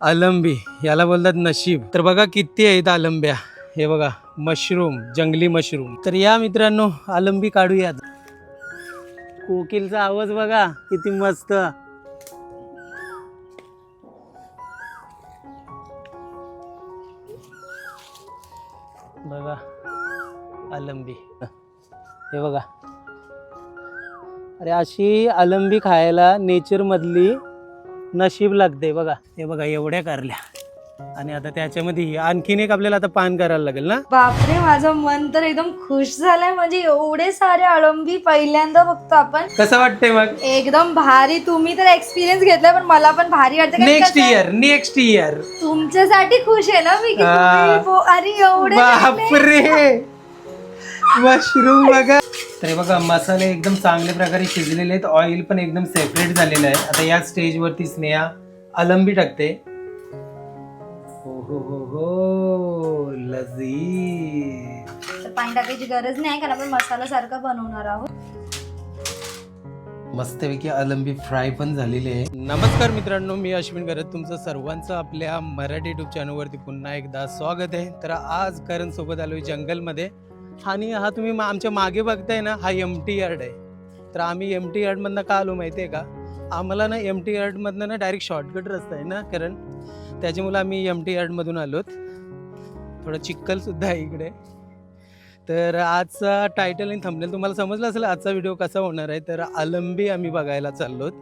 अलंबी याला बोलतात नशीब. तर बघा किती आहेत आलंब्या हे बघा मशरूम जंगली मशरूम. तर या मित्रांनो आलंबी काढूयात. कोकिलचा आवाज बघा किती मस्त. बघा आलंबी हे बघा. अरे अशी आलंबी खायला नेचरमधली नशीब लागते बघा. हे बघा एवढ्या कारल्या. आणि आता त्याच्यामध्ये आणखीन एक आपल्याला आता पान करायला लागेल ना? बापरे माझं मन तर एकदम खुश झालंय. म्हणजे एवढे सारे अळंबी पहिल्यांदा बघतो आपण. कसं वाटतंय मग? एकदम भारी. तुम्ही तर एक्सपिरियन्स घेतलाय पण मला पण भारी वाटतं. नेक्स्ट इयर नेक्स्ट इयर तुमच्यासाठी खुश आहे ना मी. की. तुम्ही बो- अरे एवढे. बापरे. मशरूम बघा. तर बघा मसाले एकदम चांगल्या प्रकारे शिजलेले आहेत. ऑइल पण एकदम सेपरेट झालेलं आहे. आता या स्टेजवरती स्नेहा अलंबी टाकते. हो हो हो हो तर पाणी टाकायची गरज नाही कारण आपण मसाला सारखा बनवणार आहोत. मस्तपैकी अलंबी फ्राय पण झालेली आहे. नमस्कार मित्रांनो मी अश्विन करत तुमचं सर्वांचं आपल्या मराठी युट्यूब चॅनलवरती पुन्हा एकदा स्वागत आहे. तर आज करण सोबत आलोय जंगलमध्ये. आणि हा तुम्ही मा- आमच्या मागे बघताय ना हा एम टी यार्ड आहे. तर आम्ही एम टी यार्डमधनं का आलो माहिती आहे का? आम्हाला ना एम टी यार्डमधनं ना डायरेक्ट शॉर्टकट रस्ता आहे ना कारण त्याच्यामुळे आम्ही एम टी यार्डमधून आलोत. थोडं चिक्कलसुद्धा आहे इकडे. तर आजचा टायटल आणि थंबनेल तुम्हाला समजलं असेल आजचा व्हिडिओ कसा होणार आहे तर अलंबी आम्ही बघायला चाललोत.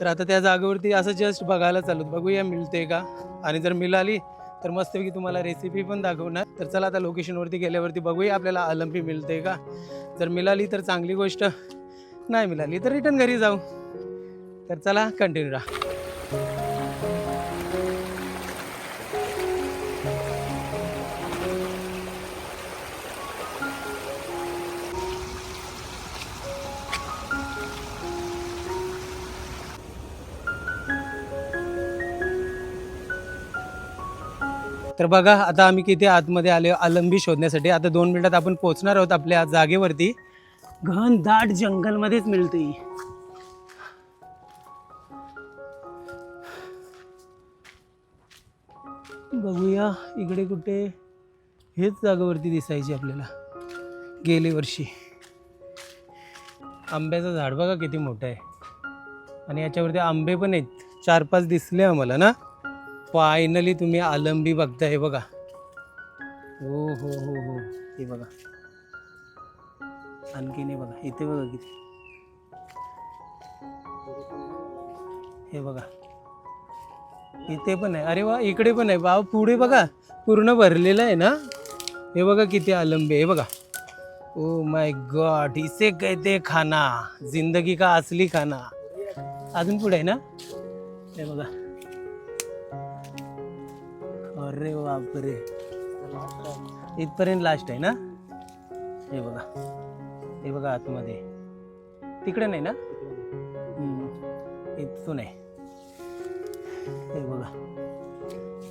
तर आता त्या जागेवरती असं जस्ट बघायला चाललोत. बघूया मिळते का? आणि जर मिळाली तर मस्तपैकी तुम्हाला रेसिपी पण दाखवणार. तर चला आता लोकेशनवरती गेल्यावरती बघूया आपल्याला अलंबी मिळते का? जर मिळाली तर चांगली गोष्ट. नाही मिळाली तर रिटर्न घरी जाऊ. तर चला कंटिन्यू राहा. तर बघा आता आम्ही किती आतमध्ये आले अलंबी शोधण्यासाठी. आता दोन मिनिटात आपण पोहोचणार आहोत आपल्या जागेवरती. घन दाट जंगलमध्येच मिळते बघूया इकडे कुठे हेच जागेवरती दिसायची आपल्याला. गेले वर्षी. आंब्याचं झाड बघा किती मोठं आहे. आणि याच्यावरती आंबे पण आहेत. चार पाच दिसले आम्हाला ना? फायनली तुम्ही अलंबी बघताय बघा. हो हो हो हो. हे बघा. आणखी नाही बघा. इथे बघा किती. हे बघा. इथे पण आहे. अरे वा इकडे पण आहे. बाबा पुढे बघा. पूर्ण भरलेलं आहे ना? हे बघा किती अलंबी आहे. बघा. ओ माय गॉड इसे कहते खाना. जिंदगी का असली खाना. अजून पुढे आहे ना? हे बघा. अरे बापरे. इथपर्यंत लास्ट आहे ना? हे बघा. हे बघा आतमध्ये. तिकडे नाही ना? इथून आहे. हे बघा.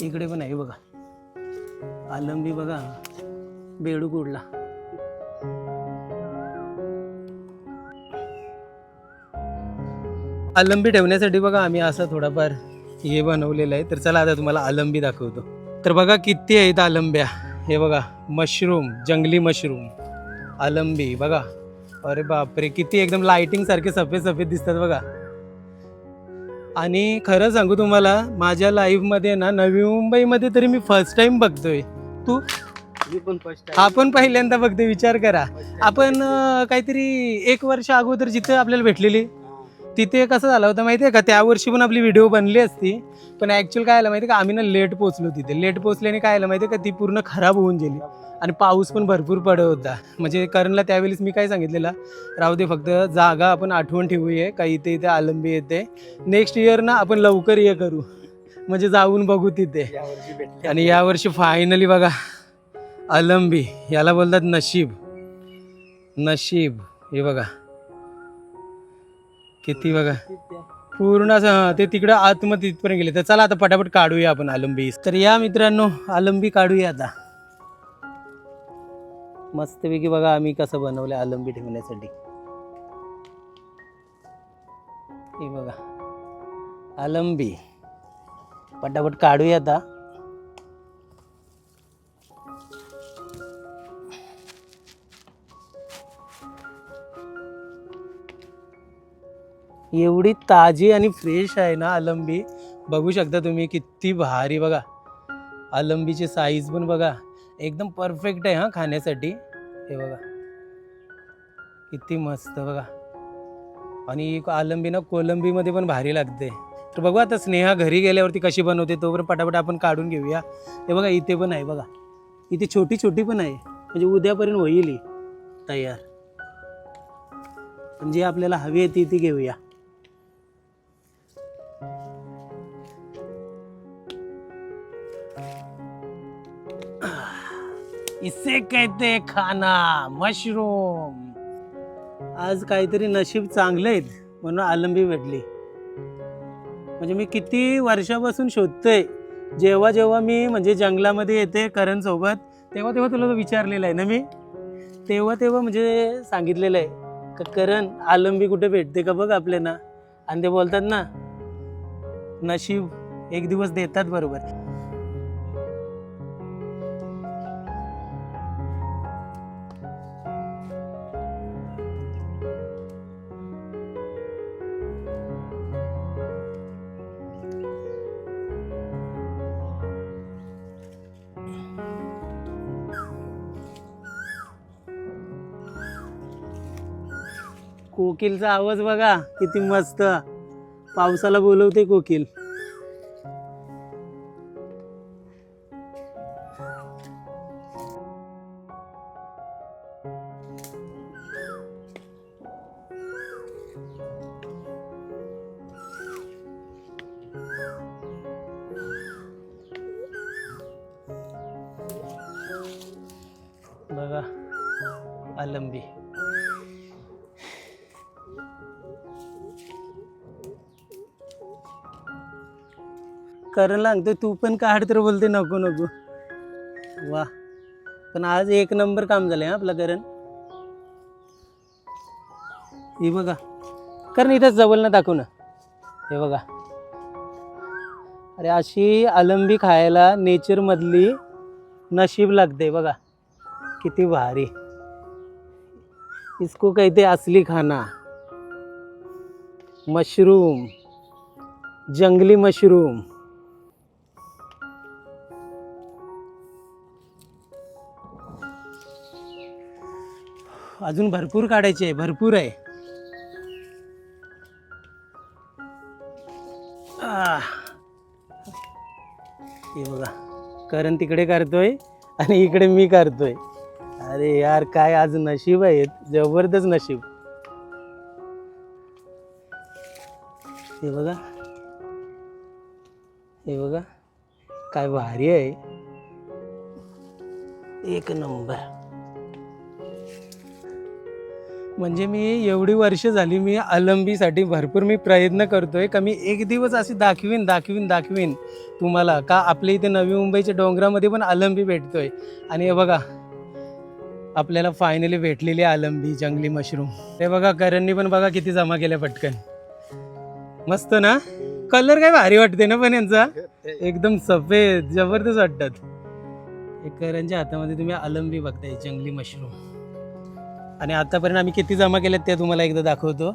इकडे पण आहे बघा. आलंबी बघा. बेडूकुडला आलंबी ठेवण्यासाठी बघा आम्ही असं थोडाफार हे बनवलेलं आहे. तर चला आता तुम्हाला आलंबी दाखवतो. तर बघा किती आहेत अलंब्या हे बघा मशरूम जंगली मशरूम अलंबी बघा. अरे बापरे किती एकदम लाइटिंग सारखे सफेद सफेद दिसतात बघा. आणि खरं सांगू तुम्हाला माझ्या लाईफमध्ये ना नवी मुंबईमध्ये तरी मी फर्स्ट टाइम बघतोय. तू? मी पण फर्स्ट आपण पहिल्यांदा बघतोय विचार करा. आपण काहीतरी एक वर्ष अगोदर जिथं आपल्याला भेटलेली तिथे कसं झालं होतं माहिती आहे का? त्या वर्षी पण आपली व्हिडिओ बनली असती. पण ॲक्च्युअल काय आलं माहिती आहे का? आम्ही ना लेट पोचलो तिथे. लेट पोचल्याने काय आलं माहिती आहे का? ती पूर्ण खराब होऊन गेली. आणि पाऊस पण भरपूर पडत होता. म्हणजे करणला त्यावेळेस मी काय सांगितलेलं? राहू दे फक्त जागा आपण आठवण ठेवूये. का इथे इथे आलंबी येते. नेक्स्ट इयर ना आपण लवकर ये करू. म्हणजे जाऊन बघू तिथे. आणि यावर्षी फायनली बघा. अलंबी याला बोलतात नशीब. नशीब. हे बघा. किती बघा. पूर्ण असं ते तिकडं आतमध्ये तिथपर्यंत गेले. तर चला आता पटापट काढूया आपण आलंबी. तर या मित्रांनो आलंबी काढूया आता. मस्तपैकी बघा आम्ही कसं बनवलं आलंबी ठेवण्यासाठी. हे बघा. आलंबी. पटापट काढूया आता. एवढी ताजी आणि फ्रेश आहे ना अलंबी बघू शकता तुम्ही किती भारी बघा. अलंबीची साईज पण बघा. एकदम परफेक्ट आहे हां खाण्यासाठी. हे बघा. किती मस्त बघा. आणि अलंबी ना कोलंबीमध्ये पण भारी लागते. तर बघू आता स्नेहा घरी गेल्यावरती कशी बनवते तोवर पटापट आपण काढून घेऊया. हे बघा इथे पण आहे बघा. इथे छोटी छोटी पण आहे. म्हणजे उद्यापर्यंत होईल तयार. पण जी आपल्याला हवी आहे ती ती घेऊया. इसे कहते खाना मशरूम। आज काहीतरी नशीब चांगले आहेत म्हणून आलंबी भेटली. म्हणजे मी किती वर्षापासून शोधतोय जेव्हा जेव्हा मी म्हणजे जंगलामध्ये येते करण सोबत तेव्हा तेव्हा तुला तो आहे ना मी? तेव्हा तेव्हा म्हणजे सांगितलेलं आहे का करण आलंबी कुठे भेटते का बघ आपल्याला? आणि ते बोलतात ना नशीब एक दिवस देतात बरोबर. कोकिलचा आवाज बघा किती मस्त. पावसाला बोलवते कोकिल. बघा अलंबी करण लागतो तू पण काढ तर बोलते नको नको. वा. पण आज एक नंबर काम झालंय हा आपलं करण. हे बघा. कारण इथं जवळ ना दाखव ना. हे बघा. अरे अशी अलंबी खायला नेचरमधली नशीब लागते बघा. किती भारी. इसको कहते असली खाना. मशरूम. जंगली मशरूम. अजून भरपूर काढायचे आहे भरपूर आहे. हे बघा करण तिकडे करतोय आणि इकडे मी करतोय. अरे यार काय आज नशीब आहेत जबरदस्त नशीब. हे बघा. हे बघा काय भारी आहे. एक नंबर. म्हणजे मी एवढी वर्ष झाली मी अलंबीसाठी भरपूर मी प्रयत्न करतोय का मी एक दिवस अशी दाखवीन दाखवीन दाखवीन तुम्हाला का आपल्या इथे नवी मुंबईच्या डोंगरामध्ये पण अलंबी भेटतोय. आणि हे बघा आपल्याला फायनली भेटलेली आहे अलंबी जंगली मशरूम ते बघा करंनी पण बघा किती जमा केल्या पटकन. मस्त ना? कलर काय भारी वाटते ना पण यांचा? एकदम सफेद जबरदस्त वाटतात. करंच्या हातामध्ये तुम्ही अलंबी बघताय जंगली मशरूम आणि आतापर्यंत आम्ही किती जमा केल्यात ते तुम्हाला एकदा दाखवतो.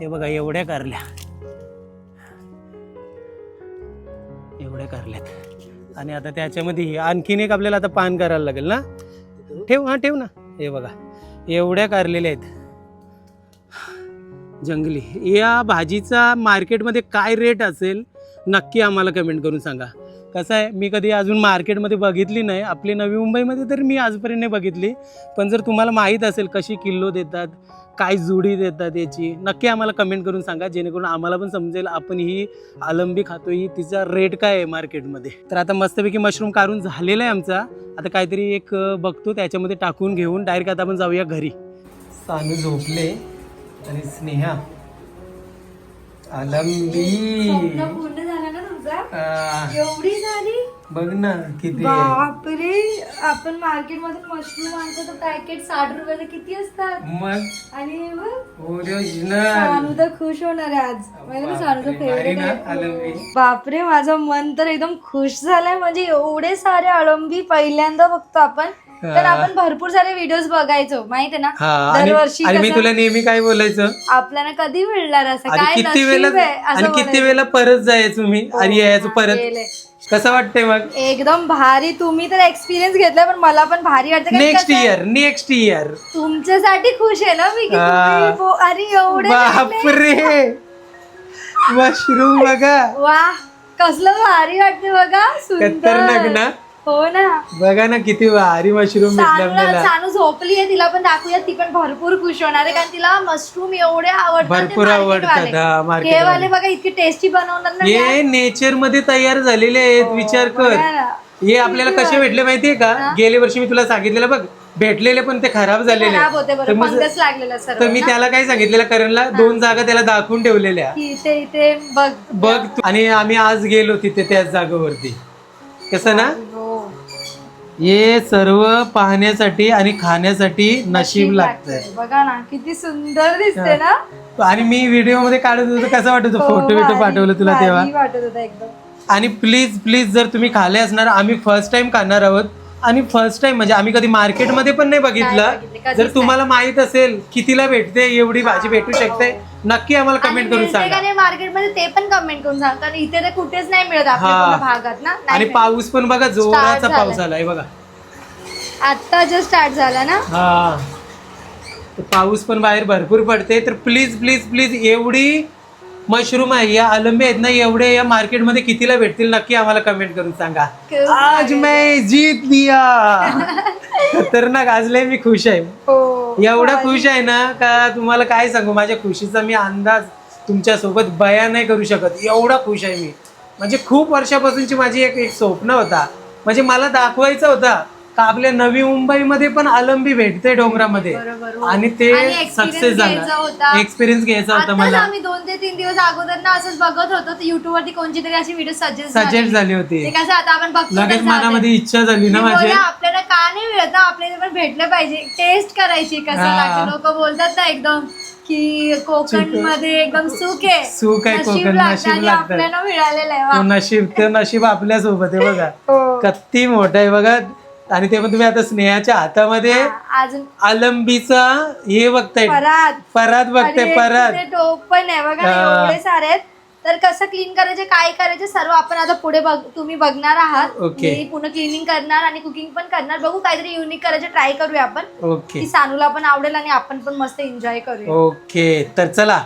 हे बघा एवढ्या कारल्या. एवढ्या कारल्यात. आणि आता त्याच्यामध्ये आणखीन एक आपल्याला आता पान करायला लागेल ना? ठेव हां ठेव ना. हे बघा एवढ्या कारलेल्या आहेत. जंगली. या भाजीचा मार्केटमध्ये काय रेट असेल नक्की आम्हाला कमेंट करून सांगा. कसं आहे मी कधी अजून मार्केटमध्ये बघितली नाही. आपली नवी मुंबईमध्ये तर मी आजपर्यंत बघितली. पण जर तुम्हाला माहीत असेल कशी किलो देतात काय जुडी देतात याची नक्की आम्हाला कमेंट करून सांगा. जेणेकरून आम्हाला पण समजेल आपण ही आलंबी खातो ही तिचा रेट काय आहे मार्केटमध्ये. तर आता मस्तपैकी मशरूम काढून झालेला आहे आमचा. आता काहीतरी एक बघतो त्याच्यामध्ये टाकून घेऊन डायरेक्ट आता आपण जाऊया घरी. सानू झोपले आणि स्नेहा अलंबी झालं आ, एवढी सारी बघ ना किती. बापरे आपण मार्केटमधून मशरूम आणतो तर पॅकेट साठ रुपयाला किती असतात? मग? आणि मग? ओरिजिनल सानू तर खुश होणार आहे आज. भारी ना फेवरेट. बापरे माझं मन तर एकदम खुश झालंय. म्हणजे एवढे सारे अळंबी पहिल्यांदा बघतो आपण. तर. आपण भरपूर सारे व्हिडिओ बघायचो माहिती आहे हा ना आणि दरवर्षी आणि मी कसं तुला नेहमी काय बोलायचं? आपल्याला कधी मिळणार असं? आणि काय किती नशीब वेळेला आहे असं आणि किती बोलायचं. वेळेला परत जायचो मी? हो, आणि यायचो हा, परत? गेले. कसं वाटतंय मग? एकदम भारी. तुम्ही तर एक्सपिरियन्स घेतलाय पण मला पण भारी वाटतं. कारण नेक्स्ट कसं आहे, इयर नेक्स्ट इयर तुमच्यासाठी खुश आहे ना मी? की हा. तुम्ही बो- अरे एवढे भेटले. बापरे मशरूम बघा. वा कसलं भारी वाटते बघा. सुंदर. ना? हो ना. बघा ना किती भारी मशरूम भेटले सानूला आपल्याला. सानू झोपली आहे तिला पण दाखवूया ती पण भरपूर खुश होणार आहे कारण तिला मशरूम एवढे आवडतात ते भरपूर market आवडतात, वाले. हा, market हे वाले. वाले. बघा इतके टेस्टी बनवणार ना त्या. हे नेचरमध्ये तयार झालेले आहेत विचार कर. बघा ना. हे आपल्याला कसे भेटले माहितीये का? गेल्या वर्षी मी तुला सांगितलेलं बघ भेटलेले पण ते खराब झालेले. खराब होते तर बरं मग- फंगस लागलेला सर्व तर मी त्याला काय सांगितलेलं करणला दोन जागा त्याला दाखवून ठेवलेल्या. की इथे इथे बघ. बघ तू- आणि आम्ही आज गेलो तिथे त्याच जागेवरती. कसं ना? हो सर्व पाहण्यासाठी आणि खाण्यासाठी नशीब लागतंय. बघा ना किती सुंदर दिसते ना. आणि मी व्हिडिओमध्ये काढत होतो कसं वाटत हो, फोटो बिटो पाठवलं तुला तेव्हा? भारी वाटत होता एकदम. आणि प्लीज प्लीज जर तुम्ही खाले असणार आम्ही फर्स्ट टाइम खाणार आहोत. आणि फर्स्ट टाइम म्हणजे आम्ही कधी मार्केटमध्ये पण नाही बघितलं. जर तुम्हाला माहीत असेल कितीला भेटते एवढी भाजी भेटू शकते. नक्की आम्हाला कमेंट करून सांगा. मार्केटमध्ये ते पण कमेंट करून सांग. कारण इथे तर कुठेच नाही मिळत आपल्या हा. पूर्ण भागात ना. आणि मिळत. पाऊस पण बघा जोराचा झालाय. पाऊस आलाय बघा. आता जस्ट स्टार्ट झाला ना? हा. तर पाऊस पण बाहेर भरपूर पडते. तर प्लीज प्लीज प्लीज एवढी मशरूम आहे या अलंबे आहेत ना एवढे या मार्केटमध्ये कितीला भेटतील नक्की आम्हाला कमेंट करून सांगा. खूप आज मैं जीत लिया. खतरनाक आज लय मी खुश आहे. हो एवढा खुश आहे ना का तुम्हाला काय सांगू? माझ्या खुशीचा मी अंदाज तुमच्यासोबत बयान नाही करू शकत. एवढा खुश आहे मी. म्हणजे खूप वर्षापासूनची माझी एक एक स्वप्न होता. म्हणजे मला दाखवायचा होता. का आपल्या नवी मुंबईमध्ये पण अलंबी भेटते डोंगरामध्ये बरोबर हो. आणि ते आणि experience सक्सेस घ्यायचा झाला होता. एक्सपिरियन्स घ्यायचा होता आताच मला आम्ही दोन ते तीन दिवस अगोदर ना असंच बघत होतो युट्यूब वरती कोणची तरी अशी व्हिडिओ सजेस्ट सजेस्ट झाली होती ते कसं आता आपण बघतो लगेच कसं. मनामध्ये इच्छा झाली ना माझी बोलले, आपल्याला का नाही मिळत ना आपल्याला पण भेटलं पाहिजे टेस्ट करायची कसं हा. लागतं लोक बोलतात ना एकदम की कोकणमध्ये एकदम सुख आहे सुख आहे कोकण, लागतं नशीब आणि लागतं. आपल्याला मिळालेलं आहे तो. नशीब ते नशीब आपल्यासोबत आहे बघा हो. किती मोठं आहे बघा आणि ते पण तुम्ही आता स्नेहाच्या हातामध्ये अजून अलंबीचा हे बघताय. परात परात बघते आणि परात टोप पण आहे बघा ना. एवढे सारे आहेत. तर कसं क्लीन करायचे काय करायचे सर्व आपण आता पुढे बघ तुम्ही बघणार आहात. ओके. मी पूर्ण क्लिनिंग करणार आणि कुकिंग पण करणार. बघू काहीतरी युनिक करायचे ट्राय करूया आपण. ओके. की सानूला पण आवडेल आणि आपण पण मस्त एन्जॉय करूया. ओके तर चला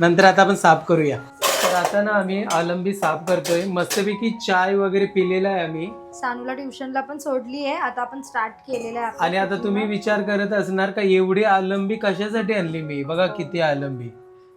नंतर आता आपण साफ करूया. तर आता ना आम्ही अलंबी साफ करतोय. मस्तपैकी चाय वगैरे पिलेला आहे आम्ही. सानूला ट्युशनला पण सोडली आहे. आता आपण स्टार्ट केलेलं आहे आणि आता तुम्ही विचार करत असणार का एवढी अलंबी कशासाठी आणली मी? बघा किती अलंबी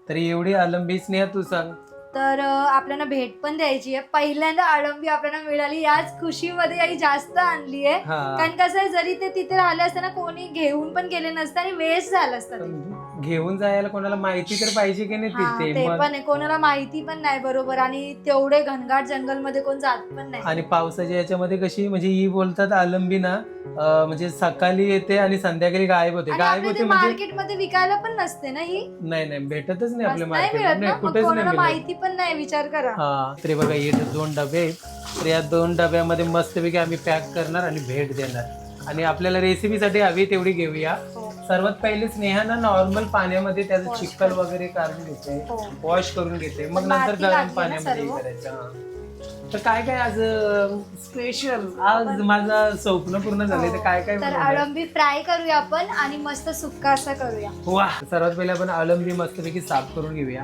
तर एवढी अलंबी स्नेहा तू सांग. तर आपल्याला भेट पण द्यायची आहे. पहिल्यांदा अळंबी आपल्याला मिळाली. याच खुशीमध्ये आई जास्त आणली आहे. कारण कसं आहे जरी ते तिथे राहिले असताना कोणी घेऊन पण गेले नसतं आणि वेस्ट झालं असतं. घेऊन जायला कोणाला माहिती तर पाहिजे की नाही हा, तिथे? ते मग पण आहे. कोणाला माहिती पण नाही बरोबर आणि तेवढे घनघाट जंगलमध्ये कोण जात पण नाही. आणि पावसाच्या याच्यामध्ये कशी म्हणजे ही बोलतात अलंबी ना अं, म्हणजे सकाळी येते आणि संध्याकाळी गायब होते. आणि गायब आपल्या होते म्हणजे मार्केटमध्ये विकायला पण नसते ना ही? नाही नाही भेटतच नाही आपल्या नाही मार्केट मिळत ना? मग कुठेच कोणाला नाही मिळत. माहिती पण नाही विचार करा. हा तरी बघा हे दोन डबे आहेत तर या दोन डब्यामध्ये मस्तपैकी आम्ही पॅक करणार आणि भेट देणार. आणि आपल्याला रेसिपीसाठी हवी तेवढी घेऊया. हो. सर्वात पहिले स्नेहा ना नॉर्मल पाण्यामध्ये त्याचं चिखल वगैरे काढून घेते. हो. वॉश करून घेते. मग नंतर गरम लागली ना पाण्यामध्ये हे सर्व? करायचं. हा. तर काय काय आज स्पेशल आज माझं स्वप्न पूर्ण झाले तर काय काय तर बनवलंय? अळंबी फ्राय करूया आपण आणि मस्त सुक्का असा करूया. वा सर्वात पहिले आपण अलंबी मस्तपैकी साफ करून घेऊया.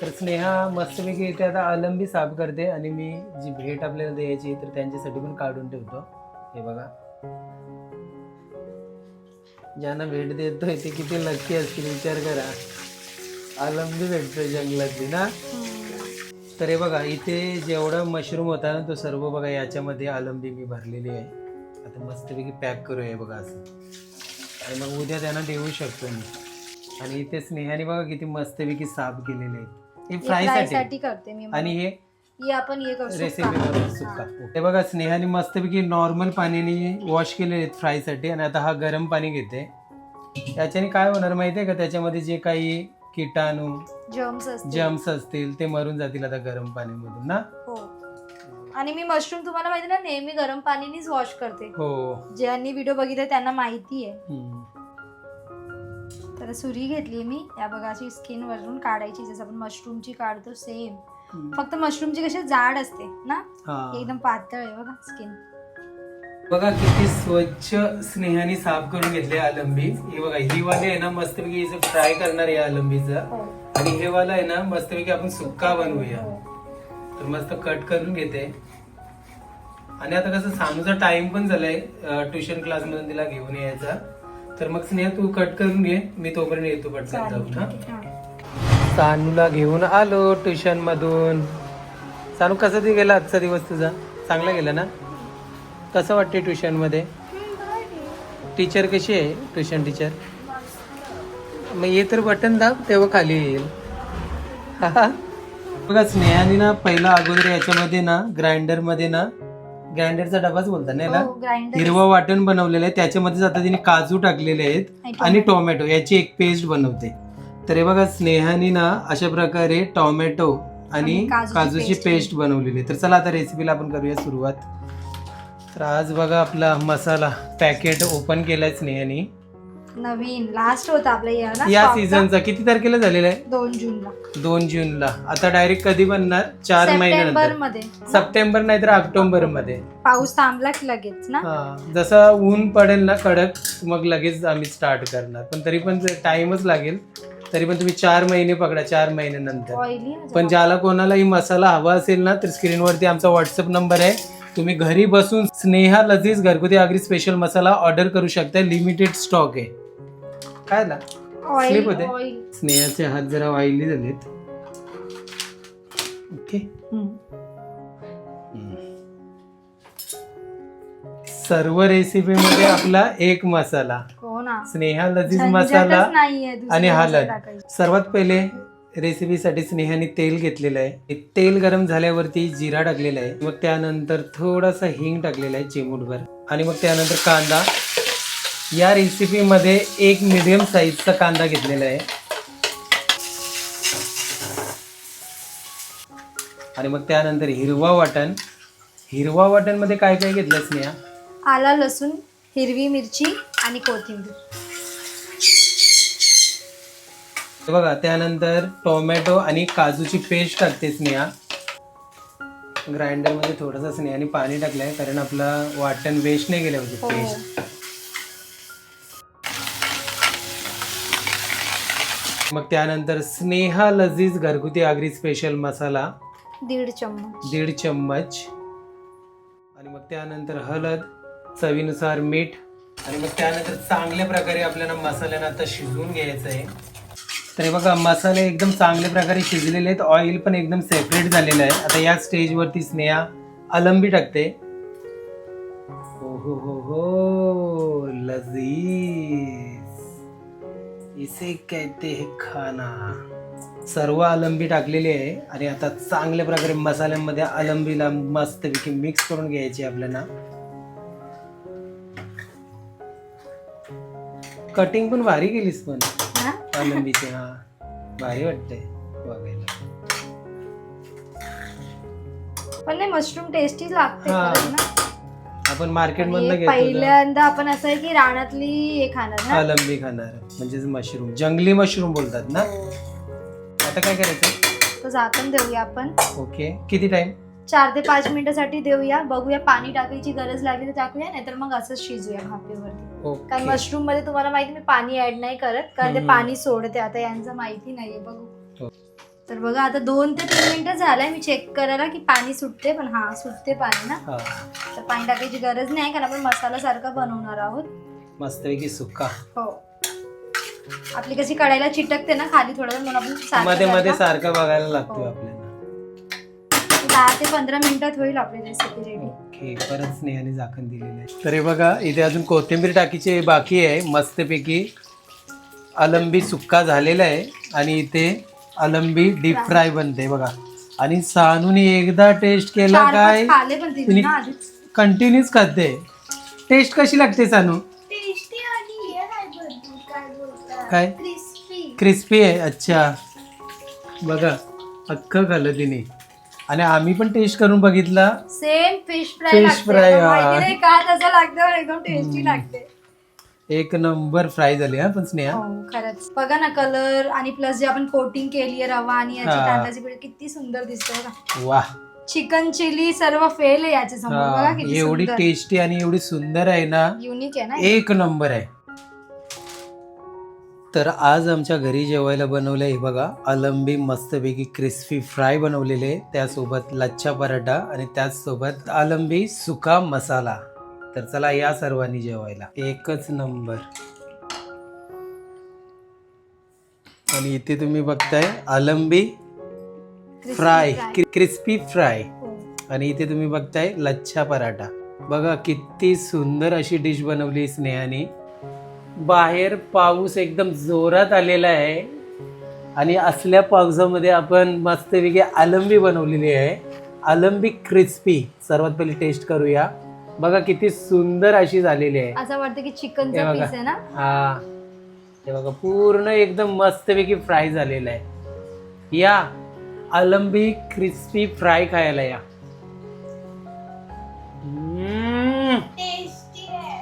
तर स्नेहा मस्तपैकी इथे आता अलंबी साफ करते आणि मी जी भेट आपल्याला द्यायची तर त्यांच्यासाठी पण काढून ठेवतो. हे बघा. ज्यांना भेट देतोय ते किती लक्की असतील विचार करा. अलंबी भेटतोय जंगलातली ना? तर हे बघा इथे जेवढा मशरूम होता ना तो सर्व बघा याच्यामध्ये अलंबी मी भरलेली आहे. आता मस्तपैकी पॅक करूया हे बघा असं. आणि मग उद्या त्यांना देऊ शकतो मी. आणि इथे स्नेहाने बघा किती मस्तपैकी साफ केलेले आहेत हे फ्रायसाठी. करते मी आणि हे ही आपण हे करू रेसिपी हे बघा स्नेहाने मस्तपैकी नॉर्मल पाण्याने वॉश केलेले आहेत फ्रायसाठी आणि आता हा गरम पाणी घेते. याच्याने काय होणार माहितीये का? त्याच्यामध्ये जे काही किटाणू जर्म्स असते जम्स असतील ते मरून जातील आता गरम पाण्यामधून ना? हो. आणि मी मशरूम तुम्हाला माहिती ना नेहमी गरम पाणीनीच वॉश करते. हो. ज्यांनी व्हिडिओ बघितले त्यांना माहिती आहे हम्म. तर सुरी घेतली मी. या बघा अशी स्किन वरून काढायची जसं आपण मशरूमची काढतो सेम. फक्त मशरूमची कशी जाड असते ना. एकदम पातळ आहे बघा स्किन बघा किती स्वच्छ स्नेहाने साफ करून घेतले अलंबी हे बघा ही वाली आहे ना मस्तपैकी फ्राय करणार आहे अलंबीचं हो. आणि हे वाला आहे ना मस्तपैकी आपण सुक्का बनवूया. हो. तर मस्त कट करून घेते. आणि आता कसं सानूचा टाइम पण झालाय ट्युशन क्लास मधून तिला घेऊन यायचा. तर मग स्नेहा तू कट करून घे. मी तोपर्यंत येतो पटकन. जाऊन हा. सानूला घेऊन आलो ट्युशन मधून. सानू कसा ते गेला आजचा दिवस तुझा? चांगला गेला ना? कसं वाटते ट्युशनमध्ये? टीचर कशी आहे ट्युशन टीचर मग ये तर बटन दाब तेव्हा खाली येईल. बघा स्नेहाने ना पहिला अगोदर याच्यामध्ये ना ग्राइंडरमध्ये ना ग्राइंडरचा डबाच बोलता ना? याला हो, grinder. हिरवं वाटण बनवलेलं आहे. त्याच्यामध्ये आता तिने काजू टाकलेले आहेत आणि आणि टोमॅटो. याची एक पेस्ट बनवते. तर हे बघा स्नेहाने ना अशा प्रकारे टोमॅटो आणि आणि काजूची काजूची paste पेस्ट बनवलेली आहे. तर चला आता रेसिपीला आपण करूया सुरुवात. तर आज बघा आपला मसाला पॅकेट ओपन केलाय स्नेहाने. नवीन लास्ट होता आपल्या या या. सीझनचा किती तारखेला झालेला आहे? दोन जूनला. दोन जूनला. आता डायरेक्ट कधी बनणार? चार सप्टेंबर महिन्यानंतर. मध्ये. सप्टेंबर नाही तर ऑक्टोबरमध्ये. पाऊस थांबला की लगेच ना. हा जसं ऊन पडेल ना कडक मग लगेच आम्ही स्टार्ट करणार. पण तरी पण टाइमच लागेल. तरी पण तुम्ही चार महिने पकडा चार महिन्यानंतर. ऑइली पण ज्याला कोणालाही मसाला हवा असेल ना तर स्क्रीनवरती आमचा व्हॉट्सअप नंबर आहे. तुम्ही घरी बसून स्नेहा लजीज घरगुती आगरी स्पेशल मसाला ऑर्डर करू शकता लिमिटेड स्टॉक आहे. काय ना होते. स्नेहाचे हात जरा ऑइली झालेत. ओके सर्व रेसिपी मध्ये आपला एक मसाला. हो स्नेहा लजीज मसाला आणि. टाकायची. सर्वात पहिले रेसिपीसाठी स्नेहाने तेल घेतलेलं आहे. तेल गरम झाल्यावरती जिरा टाकलेला आहे. मग त्यानंतर थोडासा हिंग टाकलेला आहे चिमूटभर. आणि मग त्यानंतर कांदा. या रेसिपीमध्ये एक मिडियम साईजचा कांदा घेतलेला आहे. आणि मग त्यानंतर हिरवा वाटण. हिरवा वाटणमध्ये काय काय घेतलं स्नेहा? आला लसूण हिरवी मिरची आणि कोथिंबीर. हे बघा त्यानंतर टोमॅटो आणि काजूची पेस्ट टाकते स्नेहा. ग्राइंडरमध्ये थोडंसं स्नेहाने पाणी टाकलंय कारण आपला वाटण वेस्ट नाही गेलं हो. पाहिजे पेस्ट मग त्यानंतर स्नेहा लजीज घरगुती आगरी स्पेशल मसाला. दीड चम्मच. दीड चम्मच. आणि मग त्यानंतर हळद चवीनुसार मीठ. आणि मग त्यानंतर चांगल्या प्रकारे आपल्याला मसाल्यानं आता शिजवून घ्यायचं आहे तर हे बघा मसाले एकदम चांगल्या प्रकारे शिजलेले आहेत. ऑइल पण एकदम सेपरेट झालेलं आहे. आता या स्टेजवरती स्नेहा अलंबी टाकते. हो हो हो हो लजीज. इसे कहते हे खाना. सर्व अलंबी टाकलेली आहे. आणि आता चांगल्या प्रकारे मसाल्यांमध्ये अलंबीला मस्तपैकी मिक्स करून घ्यायची आपल्याला. कटिंग पण भारी केलीस पण. अलंबीची हा. भारी वाटतंय बघायला. पण नाही मशरूम टेस्टी लागते हा. खरंच ना. आपण मार्केट मधनं हे घेतो ना. पहिल्यांदा आपण असं आहे की रानातली हे खाणार ना. अलंबी खाणार म्हणजेच मशरूम जंगली मशरूम बोलतात ना. आता काय करायचं तर झाकण देऊया आपण. ओके किती टाइम चार ते पाच मिनिटासाठी देऊया. बघूया पाणी टाकायची गरज लागली तर टाकूया नाहीतर मग असंच शिजूया भापेवरती कारण ओके. मशरूममध्ये तुम्हाला माहिती मी पाणी ऍड नाही करत कारण ते हम्म. पाणी सोडते. आता यांचं माहिती नाहीये हो. बघू तर बघा आता दोन ते तीन मिनिटं झालंय. मी चेक करायला की पाणी सुटते पण हा सुटते पाणी ना. हा. तर पाणी टाकायची गरज नाही कारण आपण मसाला सारखा बनवणार आहोत. मस्तपैकी सुक्का. हो. आपली कशी कढाईला चिटकते ना खाली थोडं म्हणून आपण सारखं मध्ये मध्ये सारखं बघायला लागतो हो. आपल्याला. दहा ते पंधरा मिनिटात होईल आपली रेसिपी रेडी ओके परत स्नेहाने झाकण दिलेलं आहे. तर हे बघा इथे अजून कोथिंबीर टाकीची बाकी आहे मस्तपैकी अलंबी सुक्का झालेला आहे आणि इथे अलंबी डीप. फ्राय बनते बघा. आणि सानूने एकदा टेस्ट केला चार काय? पाच खाले पण तिने तिने ना आधीच. कंटिन्यूच खाते. टेस्ट कशी लागते सानू? टेस्टी आणि हे काय क्रिस्पी क्रिस्पी आहे अच्छा. बघा अख्खं खाल्लं तिने. आणि आम्ही पण टेस्ट करून बघितला. Same fish fry Fish fry, हा. माहिती नाही का? तसं लागतं पण एकदम टेस्टी लागते. एक नंबर फ्राय झाली हा पण स्नेहा. हो खरंच. बघा ना कलर आणि प्लस जे आपण कोटिंग केली आहे रवा आणि याची हा. तांदळाची पीठ किती सुंदर दिसते बघा. वा चिकन चिली सर्व फेल आहे याच्या समोर बघा किती एवढी सुंदर. टेस्टी आणि एवढी सुंदर आहे ना. युनिक आहे ना एक नंबर आहे. तर आज आमच्या घरी जेवायला बनवलं आहे बघा. अलंबी मस्तपैकी क्रिस्पी फ्राय बनवलेले. त्यासोबत लच्छा पराठा आणि त्याचसोबत अलंबी सुका मसाला. तर चला या सर्वांनी जेवायला. एकच नंबर. आणि इथे तुम्ही बघताय अलंबी Crispy फ्राय. Crispy fry. आणि इथे तुम्ही बघताय लच्छा पराठा. बघा किती सुंदर अशी डिश बनवली स्नेहाने. बाहेर पाऊस एकदम जोरात आलेला आहे. आणि असल्या पावसामध्ये आपण मस्तपैकी अलंबी बनवलेली आहे. अलंबी क्रिस्पी सर्वात पहिली टेस्ट करूया. बघा किती सुंदर अशी झालेली आहे. असं वाटतं की हे चिकनचा बघा. पीस आहे ना? हा. हे बघा पूर्ण एकदम मस्तपैकी फ्राय झालेला आहे. या अलंबी क्रिस्पी फ्राय खायला या.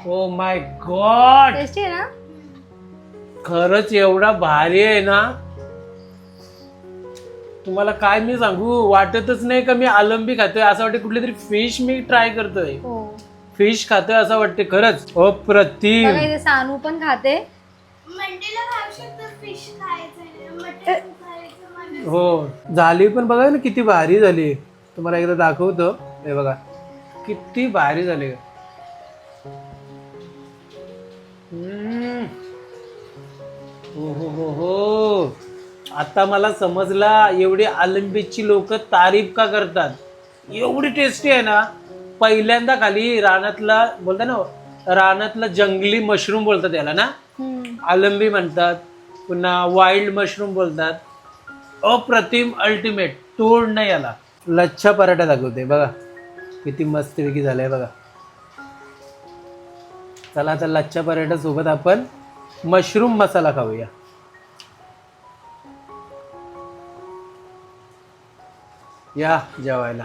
ओ माय गॉड टेस्टी आहे ना? खरंच एवढा भारी आहे ना? तुम्हाला काय मी सांगू? वाटतच नाही का मी अलंबी खातोय? असं वाटतं कुठली तरी फिश मी ट्राय करतोय. हो. फिश खातोय असं वाटते खरंच. बघा अप्रतिम इथे सानू पण खाते. मंडेला खाऊ शकतो फिश खायचं मटन खायचं मला हो. झाली पण बघा ना किती भारी झाली. तुम्हाला एकदा दाखवतो. हे बघा. किती भारी झाली. हो हो हो हो. आता मला समजला एवढी अलंबीची लोक तारीफ का करतात? एवढी टेस्टी आहे ना. पहिल्यांदा खाली रानातला बोलता ना रानातला जंगली मशरूम बोलतात याला ना. अलंबी म्हणतात पुन्हा वाईल्ड मशरूम बोलतात. अप्रतिम अल्टिमेट तोड नाही याला. लच्छा पराठा दाखवते बघा. किती मस्तपैकी झालाय बघा. चला आता लच्छा पराठा सोबत आपण मशरूम मसाला खाऊया. या जेवायला.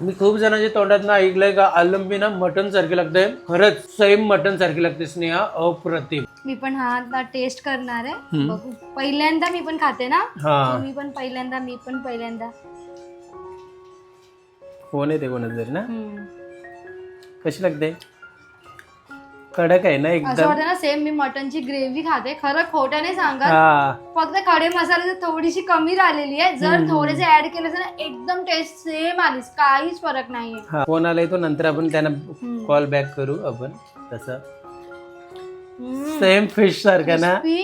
मी खूप जणांच्या तोंडात ना ऐकलंय का अलंबी ना मटन सारखी लागते खरंच सेम मटन सारखी लागते स्नेहा. अप्रतिम. मी पण हा आता टेस्ट करणार आहे. बघू. पहिल्यांदा मी पण खाते ना? हा. तुम्ही पण पहिल्यांदा मी पण पहिल्यांदा. कोण आहे ते कोणाच तरी ना. कशी लागते? कडक आहे ना असं एकदम. वाटतं ना सेम मी मटनची ग्रेव्ही खाते. खरं खोट्याने सांगा हा. फक्त खडे मसाले थोडीशी कमी राहिलेली आहे. जर हम्म. थोडेसे ऍड केले ना एकदम टेस्ट सेम आलीस काहीच फरक नाहीये. हा फोन आलाय तो नंतर आपण त्यांना हम्म. कॉल बॅक करू आपण. तसं. हम्म. सेम फिश सारखा ना? Crispy.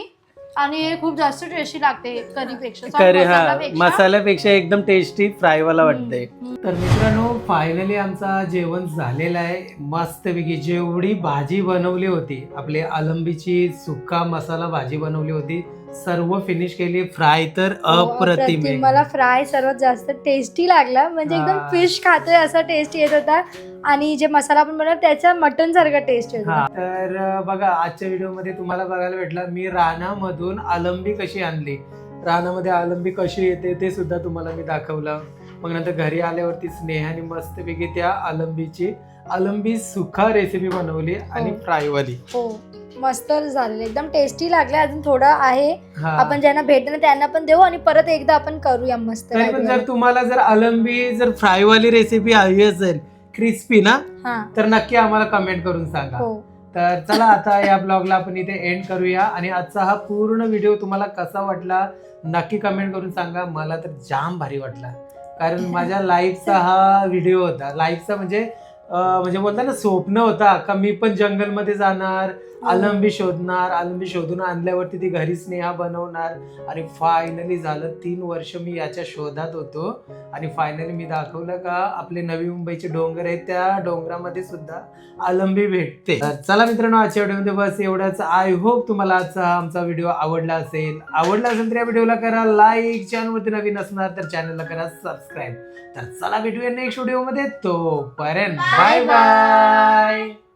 आणि हे खूप जास्त टेस्टी लागते करीपेक्षा करी हा मसालापेक्षा. मसाल्यापेक्षा एकदम टेस्टी फ्रायवाला वाटतंय हम्म. तर मित्रांनो फायनली आमचा जेवण झालेलं आहे मस्तपैकी जेवढी भाजी बनवली होती आपली अलंबीची सुका मसाला भाजी बनवली होती सर्व फिनिश केली. फ्राय तर हो, अप्रतिम. आहे. मला फ्राय सर्वात जास्त टेस्टी लागला. म्हणजे एकदम हा. फिश खातोय असा टेस्ट येत होता. आणि जे मसाला आपण बनवला त्याचा मटन सारखा टेस्ट येत हा. तर अं, बघा आजच्या व्हिडिओमध्ये तुम्हाला बघायला भेटलं मी रानामधून अलंबी कशी आणली. रानामध्ये अलंबी कशी येते ते सुद्धा तुम्हाला मी दाखवलं. मग नंतर घरी आल्यावरती स्नेहाने मस्तपैकी त्या अलंबीची अलंबी सुखा रेसिपी बनवली आणि हो. फ्रायवाली हो. मस्त झालेलं एकदम टेस्टी लागले अजून थोडं आहे. हा. आपण ज्यांना भेटलं ना त्यांना पण देऊ आणि परत एकदा आपण करूया मस्त तरी पण लागलं. जर तुम्हाला जर अलंबी जर फ्रायवाली रेसिपी हवी असेल क्रिस्पी ना हा. तर नक्की आम्हाला कमेंट करून सांगा. हो. तर चला आता या ब्लॉगला आपण इथे एंड करूया. आणि आजचा हा पूर्ण व्हिडिओ तुम्हाला कसा वाटला नक्की कमेंट करून सांगा. मला तर जाम भारी वाटला. कारण माझ्या लाईफचा हा व्हिडिओ होता. लाईफचा म्हणजे अं, म्हणजे बोलता ना स्वप्न होता. का मी पण जंगलमध्ये जाणार? आलंबी शोधणार आलंबी शोधून आणल्यावरती ती घरी स्नेहा बनवणार. आणि फायनली झालं तीन वर्ष मी याच्या शोधात होतो. आणि फायनली मी दाखवलं का आपले नवी मुंबईचे डोंगर आहेत त्या डोंगरामध्ये सुद्धा आलंबी भेटते. चला मित्रांनो आजच्या व्हिडिओमध्ये बस एवढंच. आय होप तुम्हाला आजचा हा आमचा व्हिडिओ आवडला असेल. आवडला असेल तर या व्हिडिओला करा लाईक चॅनलवरती नवीन असणार तर चॅनलला करा सबस्क्राईब तर चला भेटूया नेक्स्ट व्हिडिओमध्ये तोपर्यंत बाय बाय